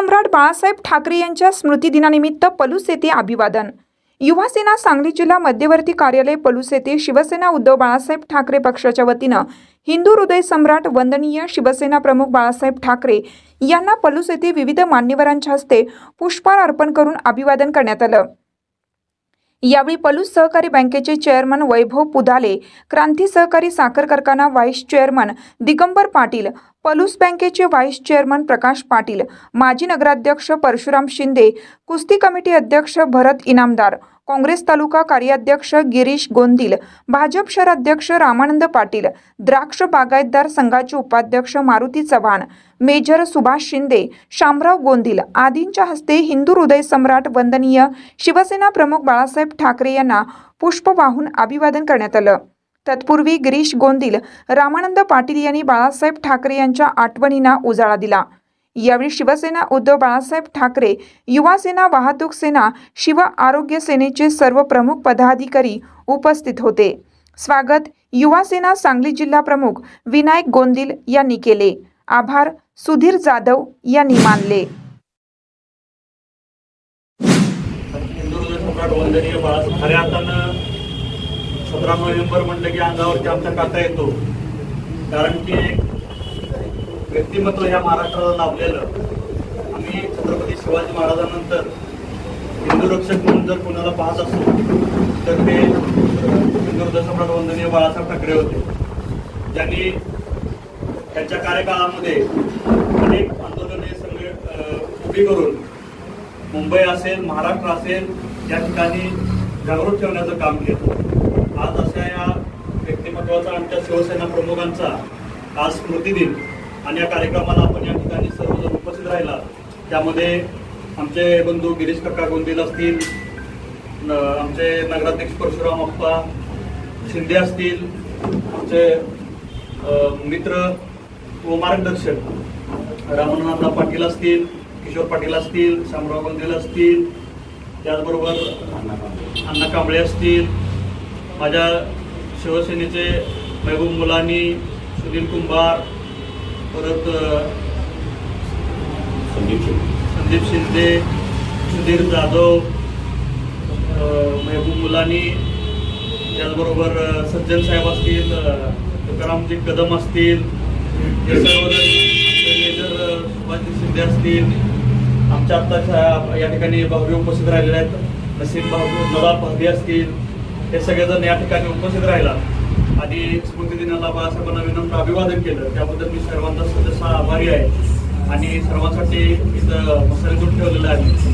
सम्राट बाळासाहेब ठाकरे यांच्या स्मृतिदिनानिमित्त पलूस येथे अभिवादन. युवा सेना सांगली जिल्हा मध्यवर्ती कार्यालय पलूस येथे शिवसेना उद्धव बाळासाहेब ठाकरे पक्षाच्या वतीनं हिंदू हृदय सम्राट वंदनीय शिवसेना प्रमुख बाळासाहेब ठाकरे यांना पलूस येथे विविध मान्यवरांच्या हस्ते पुष्पहार अर्पण करून अभिवादन करण्यात आलं. यावेळी पलूस सहकारी बँकेचे चेअरमन वैभव पुदाले क्रांती सहकारी साखर कारखाना व्हाईस चेअरमन दिगंबर पाटील पलूस बँकेचे व्हाईस चेअरमन प्रकाश पाटील माजी नगराध्यक्ष परशुराम शिंदे कुस्ती कमिटी अध्यक्ष भरत इनामदार काँग्रेस तालुका कार्याध्यक्ष गिरीश गोंदिल भाजप शहराध्यक्ष रामानंद पाटील द्राक्ष बागायतदार संघाचे उपाध्यक्ष मारुती चव्हाण मेजर सुभाष शिंदे शामराव गोंदिल आदींच्या हस्ते हिंदू हृदय सम्राट वंदनीय शिवसेना प्रमुख बाळासाहेब ठाकरे यांना पुष्प वाहून अभिवादन करण्यात आलं. तत्पूर्वी गिरीश गोंदिल रामानंद पाटील यांनी बाळासाहेब ठाकरे यांच्या आठवणींना उजाळा दिला. यावेळी शिवसेना उद्धव बाळासाहेब ठाकरे युवा सेना वाहतूक सेना शिव आरोग्य सेनेचे सर्व प्रमुख पदाधिकारी उपस्थित होते. स्वागत युवा सेना सांगली जिल्हा प्रमुख विनायक गोंदिल यांनी केले. आभार सुधीर जाधव यांनी मानले. खऱ्या अर्थानं सतरा नोव्हेंबर म्हणलं की अंगावरती आमचा काता येतो. कारण की व्यक्तिमत्व ह्या महाराष्ट्राला लाभलेलं. आम्ही छत्रपती शिवाजी महाराजांनंतर हिंदू रक्षक म्हणून जर कोणाला पाहत असतो तर ते हिंदू हृदय वंदनीय बाळासाहेब ठाकरे होते. ज्यांनी त्यांच्या कार्यकाळामध्ये अनेक आंदोलने संघ उभी करून मुंबई असेल महाराष्ट्र असेल या ठिकाणी जागृत ठेवण्याचं काम केलं. आज अशा या व्यक्तिमत्वाचा आमच्या शिवसेना प्रमुखांचा आज स्मृती दिन आणि या कार्यक्रमाला आपण या ठिकाणी सर्वजण उपस्थित राहिला. त्यामध्ये आमचे बंधू गिरीश काका गोंदिल असतील न- आमचे नगराध्यक्ष परशुराम अप्पा शिंदे असतील आमचे मित्र व मार्गदर्शक रामनाथ पाटील असतील किशोर पाटील असतील शामराव गोंदिल असतील त्याचबरोबर अण्णा कांबळे असतील माझ्या शिवसेनेचे महबूब मुलानी सुनील कुंभार परत अ, संदीप शिंदे. सुधीर जाधव महबूब मुलानी त्याचबरोबर सज्जन साहेब असतील तुकारामजी कदम असतील हे आमचे मेजर सुभाषजी शिंदे असतील आमच्या आत्ताच्या या ठिकाणी भाऊरी उपस्थित राहिलेले आहेत नसीम भाऊ नवाब भाभी असतील हे सगळेजण या ठिकाणी उपस्थित राहिला. आणि स्मृती दिनाला बाळासाहेबांना विनम्र अभिवादन केलं. त्याबद्दल मी सर्वांचा सदस्य आभारी आहे. आणि सर्वांसाठी इथं मसाले ठेवलेलं आहे.